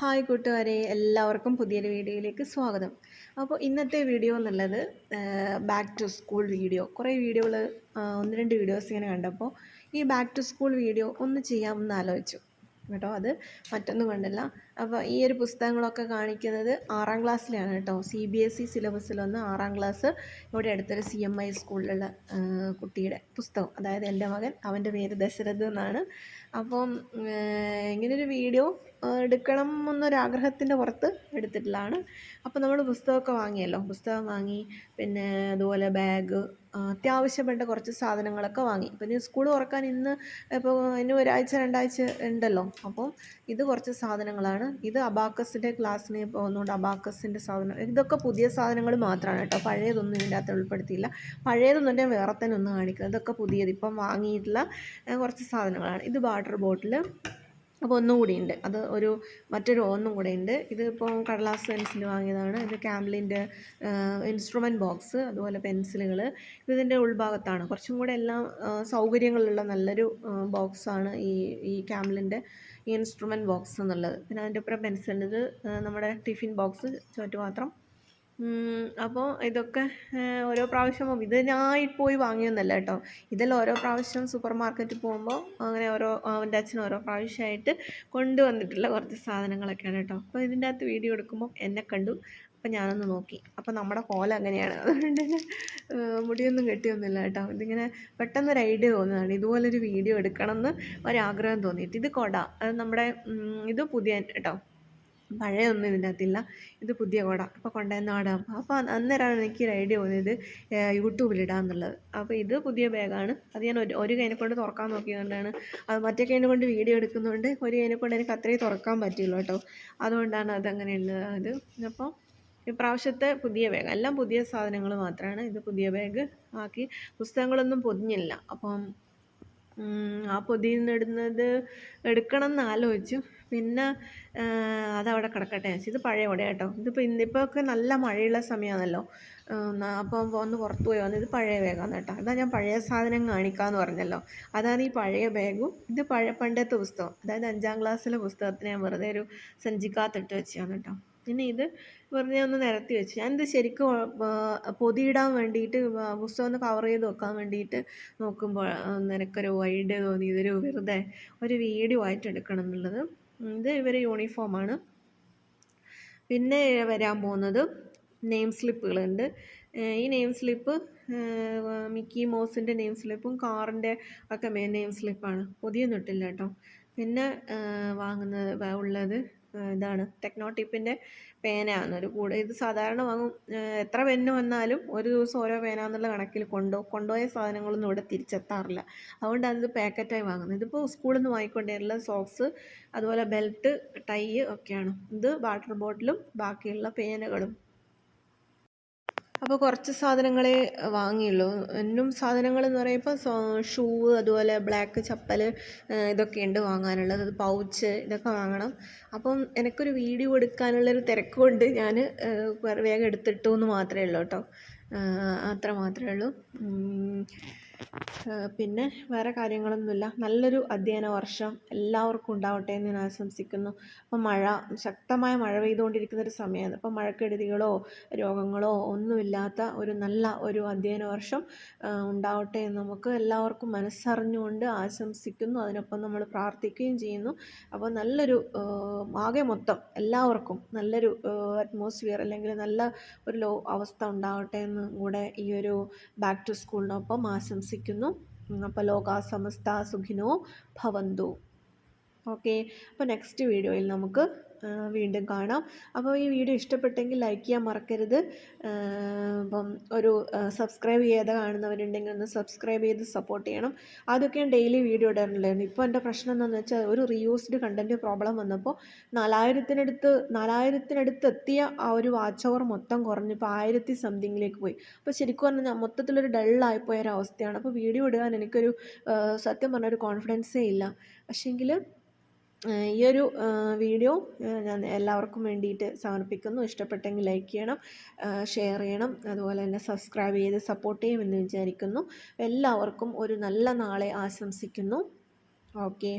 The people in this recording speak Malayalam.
ഹായ് കൂട്ടുകാരെ എല്ലാവർക്കും പുതിയൊരു വീഡിയോയിലേക്ക് സ്വാഗതം. അപ്പോൾ ഇന്നത്തെ വീഡിയോ എന്നുള്ളത് ബാക്ക് ടു സ്കൂൾ വീഡിയോ കുറേ വീഡിയോകൾ ഒന്ന് രണ്ട് വീഡിയോസ് ഇങ്ങനെ കണ്ടപ്പോൾ ഈ ബാക്ക് ടു സ്കൂൾ വീഡിയോ ഒന്ന് ചെയ്യാമെന്ന് ആലോചിച്ചു. കേട്ടോ അത് മറ്റൊന്നും കണ്ടല്ല. അപ്പോൾ ഈ ഒരു പുസ്തകങ്ങളൊക്കെ കാണിക്കുന്നത് ആറാം ക്ലാസ്സിലാണ് കേട്ടോ. സി ബി എസ് ഇ സിലബസിൽ വന്ന് ആറാം ക്ലാസ് ഇവിടെ അടുത്തൊരു സി എം ഐ സ്കൂളിലുള്ള കുട്ടിയുടെ പുസ്തകം. അതായത് എന്റെ മകൻ അവന്റെ പേര് ദശരഥ് എന്നാണ്. അപ്പം ഇങ്ങനൊരു വീഡിയോ എടുക്കണം എന്നൊരാഗ്രഹത്തിന്റെ പുറത്ത് എടുത്തിട്ടുള്ളതാണ്. അപ്പോൾ നമ്മൾ പുസ്തകമൊക്കെ വാങ്ങിയല്ലോ. പുസ്തകം വാങ്ങി പിന്നെ അതുപോലെ ബാഗ് അത്യാവശ്യപ്പെട്ട കുറച്ച് സാധനങ്ങളൊക്കെ വാങ്ങി. പിന്നെ സ്കൂൾ തുറക്കാൻ ഇന്ന് ഇപ്പോൾ ഇനി ഒരാഴ്ച രണ്ടാഴ്ച ഉണ്ടല്ലോ. അപ്പം ഇത് കുറച്ച് സാധനങ്ങളാണ്. ഇത് അബാക്കസിന്റെ ക്ലാസ്സിന് പോകുന്നതുകൊണ്ട് അബാക്കസിന്റെ സാധനം ഇതൊക്കെ പുതിയ സാധനങ്ങൾ മാത്രമാണ് കേട്ടോ. പഴയതൊന്നും ഇതിന്റെ അകത്ത് ഉൾപ്പെടുത്തിയില്ല. പഴയതൊന്നും ഞാൻ വേറെ തന്നെ ഒന്ന് കാണിക്കുന്നത് ഇതൊക്കെ പുതിയത് ഇപ്പം വാങ്ങിയിട്ടുള്ള കുറച്ച് സാധനങ്ങളാണ്. ഇത് വാട്ടർ ബോട്ടിൽ അപ്പോൾ ഒന്നും കൂടി ഉണ്ട്. അത് ഒരു മറ്റൊരു ഒന്നും കൂടെ ഉണ്ട്. ഇതിപ്പോൾ കടലാസ് പെൻസിൽ വാങ്ങിയതാണ്. ഇത് ക്യാമ്ലിന്റെ ഇൻസ്ട്രുമെന്റ് ബോക്സ് അതുപോലെ പെൻസിലുകൾ ഇതിന്റെ ഉൾഭാഗത്താണ്. കുറച്ചും കൂടെ എല്ലാം സൗകര്യങ്ങളുള്ള നല്ലൊരു ബോക്സാണ് ഈ ഈ ക്യാമ്ലിന്റെ ഈ ഇൻസ്ട്രുമെന്റ് ബോക്സ് എന്നുള്ളത്. പിന്നെ അതിന്റെ ഒപ്പം പെൻസിലിന്റെ നമ്മുടെ ടിഫിൻ ബോക്സ് ചുറ്റുപാത്രം അപ്പോൾ ഇതൊക്കെ ഓരോ പ്രാവശ്യം ഇത് ഞാൻ പോയി വാങ്ങിയൊന്നല്ല കേട്ടോ. ഇതെല്ലാം ഓരോ പ്രാവശ്യം സൂപ്പർ മാർക്കറ്റിൽ പോകുമ്പോൾ അങ്ങനെ ഓരോ അവന്റെ അച്ഛൻ ഓരോ പ്രാവശ്യമായിട്ട് കൊണ്ടുവന്നിട്ടുള്ള കുറച്ച് സാധനങ്ങളൊക്കെയാണ് കേട്ടോ. അപ്പോൾ ഇതിന്റെ അകത്ത് വീഡിയോ എടുക്കുമ്പോൾ എന്നെ കണ്ടു. അപ്പം ഞാനൊന്ന് നോക്കി. അപ്പം നമ്മുടെ കോല അങ്ങനെയാണ്. അതുകൊണ്ട് തന്നെ മുടിയൊന്നും കെട്ടിയൊന്നുമില്ല കേട്ടോ. ഇതിങ്ങനെ പെട്ടെന്നൊരു ഐഡിയ തോന്നുന്നതാണ്. ഇതുപോലൊരു വീഡിയോ എടുക്കണം എന്ന് ഒരാഗ്രഹം തോന്നിയിട്ട്. ഇത് കൊട. അത് നമ്മുടെ ഇത് പുതിയ കേട്ടോ. പഴയൊന്നും ഇതിന്റെ അകത്തില്ല ഇത് പുതിയ കുട. അപ്പോൾ കൊണ്ടുവന്ന് ആടാം അപ്പോൾ അന്നേരമാണ് എനിക്ക് ഒരു ഐഡിയ തോന്നിയത് യൂട്യൂബിലിടാന്നുള്ളത്. അപ്പോൾ ഇത് പുതിയ ബാഗാണ്. അത് ഞാൻ ഒരു ഒരു കൈനെ കൊണ്ട് തുറക്കാൻ നോക്കിയതുകൊണ്ടാണ്. അത് മറ്റേ കൈനെ കൊണ്ട് വീഡിയോ എടുക്കുന്നതുകൊണ്ട് ഒരു കൈനെ കൊണ്ട് എനിക്ക് അത്രയും തുറക്കാൻ പറ്റുള്ളൂ കേട്ടോ. അതുകൊണ്ടാണ് അതങ്ങനെ ഉള്ളത് അപ്പോൾ ഇപ്രാവശ്യത്തെ പുതിയ ബാഗ് എല്ലാം പുതിയ സാധനങ്ങൾ മാത്രമാണ് ഇത് പുതിയ ബാഗ് ആക്കി. പുസ്തകങ്ങളൊന്നും പൊതിഞ്ഞില്ല. അപ്പം ആ പൊതിയിൽ നിന്ന് ഇടുന്നത് എടുക്കണം എന്ന് ആലോചിച്ചു. പിന്നെ അതവിടെ കിടക്കട്ടെ ഇത് പഴയ കുട കേട്ടോ. ഇതിപ്പോൾ ഇന്നിപ്പോൾ ഒക്കെ നല്ല മഴയുള്ള സമയമാണല്ലോ അപ്പോൾ ഒന്ന് പുറത്ത് പോയി വന്ന് ഇത് പഴയ ബാഗാണ് കേട്ടോ. അതാ ഞാൻ പഴയ സാധനം കാണിക്കാമെന്ന് പറഞ്ഞല്ലോ. അതാണ് ഈ പഴയ ബാഗും. ഇത് പഴയ പണ്ടത്തെ പുസ്തകം. അതായത് അഞ്ചാം ക്ലാസ്സിലെ പുസ്തകത്തിന് ഞാൻ വെറുതെ ഒരു സഞ്ചിക്കാത്തിട്ട് വെച്ചാണ് കേട്ടോ. പിന്നെ ഇത് വെറുതെ ഒന്ന് നിരത്തി വെച്ച്. ഞാനിത് ശരിക്കും പൊതിയിടാൻ വേണ്ടിയിട്ട് പുസ്തകം ഒന്ന് കവർ ചെയ്ത് വെക്കാൻ വേണ്ടിയിട്ട് നോക്കുമ്പോൾ നിനക്കൊരു വൈഡ് തോന്നി. ഇതൊരു വെറുതെ ഒരു വീഡിയോ ആയിട്ട് എടുക്കണം എന്നുള്ളത്. ഇത് ഇവരെ യൂണിഫോമാണ് പിന്നെ വരാൻ പോകുന്നത് നെയിം സ്ലിപ്പുകളുണ്ട് ഈ നെയിം സ്ലിപ്പ് മിക്കി മോസിന്റെ നെയിം സ്ലിപ്പും കാറിന്റെ ഒക്കെ മെയിൻ നെയിം സ്ലിപ്പാണ് പൊതിയൊന്നും ഇട്ടില്ല കേട്ടോ. പിന്നെ വാങ്ങുന്നത് ഉള്ളത് ഇതാണ്. ടെക്നോ ടിപ്പിന്റെ പേനയാണ് ഒരു കൂടെ ഇത് സാധാരണ വാങ്ങും എത്ര പെന്ന് വന്നാലും ഒരു ദിവസം ഓരോ പേന എന്നുള്ള കണക്കിൽ കൊണ്ടോ കൊണ്ടുപോയ സാധനങ്ങളൊന്നും ഇവിടെ തിരിച്ചെത്താറില്ല. അതുകൊണ്ട് അത് പാക്കറ്റായി വാങ്ങുന്നത്. ഇതിപ്പോൾ സ്കൂളിൽ നിന്ന് വാങ്ങിക്കൊണ്ടിരുന്ന സോക്സ് അതുപോലെ ബെൽറ്റ് ടൈ ഒക്കെയാണ് ഇത് വാട്ടർ ബോട്ടിലും ബാക്കിയുള്ള പേനകളും. അപ്പോൾ കുറച്ച് സാധനങ്ങളെ വാങ്ങിയുള്ളൂ. എന്നും സാധനങ്ങൾ എന്ന് പറയുമ്പോൾ ഷൂ അതുപോലെ ബ്ലാക്ക് ചപ്പൽ ഇതൊക്കെ ഉണ്ട് വാങ്ങാനുള്ളത്. പൗച്ച് ഇതൊക്കെ വാങ്ങണം. അപ്പം എനിക്കൊരു വീഡിയോ എടുക്കാനുള്ളൊരു തിരക്ക് കൊണ്ട് ഞാൻ വേഗം എടുത്തിട്ടു എന്ന് മാത്രമേ ഉള്ളൂ കേട്ടോ. അത്ര മാത്രമേ ഉള്ളൂ. പിന്നെ വേറെ കാര്യങ്ങളൊന്നുമില്ല. നല്ലൊരു അധ്യയന വർഷം എല്ലാവർക്കും ഉണ്ടാവട്ടെ എന്ന് ഞാൻ ആശംസിക്കുന്നു. അപ്പം മഴ ശക്തമായ മഴ പെയ്തുകൊണ്ടിരിക്കുന്ന ഒരു സമയമാണ്. അപ്പം മഴക്കെടുതികളോ രോഗങ്ങളോ ഒന്നുമില്ലാത്ത ഒരു നല്ല ഒരു അധ്യയന വർഷം ഉണ്ടാവട്ടെ എന്ന് നമുക്ക് എല്ലാവർക്കും മനസ്സറിഞ്ഞുകൊണ്ട് ആശംസിക്കുന്നു. അതിനൊപ്പം നമ്മൾ പ്രാർത്ഥിക്കുകയും ചെയ്യുന്നു. അപ്പോൾ നല്ലൊരു ആകെ മൊത്തം എല്ലാവർക്കും നല്ലൊരു അറ്റ്മോസ്ഫിയർ അല്ലെങ്കിൽ നല്ല ഒരു ലോ അവസ്ഥ ഉണ്ടാവട്ടെ എന്ന് കൂടെ ഈ ഒരു ബാക്ക് ടു സ്കൂളിനൊപ്പം ആശംസിക്കുന്നു. അപ്പോൾ ലോക സമസ്ത സുഖിനോ ഭവന്തു. ഓക്കെ അപ്പോൾ നെക്സ്റ്റ് വീഡിയോയിൽ നമുക്ക് വീണ്ടും കാണാം. അപ്പോൾ ഈ വീഡിയോ ഇഷ്ടപ്പെട്ടെങ്കിൽ ലൈക്ക് ചെയ്യാൻ മറക്കരുത്. അപ്പം ഒരു സബ്സ്ക്രൈബ് ചെയ്യാതെ കാണുന്നവരുണ്ടെങ്കിൽ ഒന്ന് സബ്സ്ക്രൈബ് ചെയ്ത് സപ്പോർട്ട് ചെയ്യണം. അതൊക്കെ ഞാൻ ഡെയിലി വീഡിയോ ഇടാറുണ്ടായിരുന്നു ഇപ്പോൾ എന്റെ പ്രശ്നം എന്താണെന്ന് വെച്ചാൽ ഒരു റീയൂസ്ഡ് കണ്ടന്റ് പ്രോബ്ലം വന്നപ്പോൾ നാലായിരത്തിനടുത്ത് നാലായിരത്തിനടുത്ത് എത്തിയ ആ ഒരു വാച്ച് ഓവർ മൊത്തം കുറഞ്ഞിപ്പോൾ ആയിരത്തി സംതിങ്ങിലേക്ക് പോയി. അപ്പോൾ ശരിക്കും പറഞ്ഞാൽ മൊത്തത്തിലൊരു ഡള്ളായിപ്പോയ ഒരു അവസ്ഥയാണ് അപ്പോൾ വീഡിയോ ഇടാൻ എനിക്കൊരു സത്യം പറഞ്ഞ ഒരു കോൺഫിഡൻസേ ഇല്ല. പക്ഷേങ്കിൽ ഈ ഒരു വീഡിയോ ഞാൻ എല്ലാവർക്കും വേണ്ടിയിട്ട് സമർപ്പിക്കുന്നു. ഇഷ്ടപ്പെട്ടെങ്കിൽ ലൈക്ക് ചെയ്യണം ഷെയർ ചെയ്യണം അതുപോലെ തന്നെ സബ്സ്ക്രൈബ് ചെയ്ത് സപ്പോർട്ട് ചെയ്യുമെന്ന് വിചാരിക്കുന്നു. എല്ലാവർക്കും ഒരു നല്ല നാളെ ആശംസിക്കുന്നു. ഓക്കെ.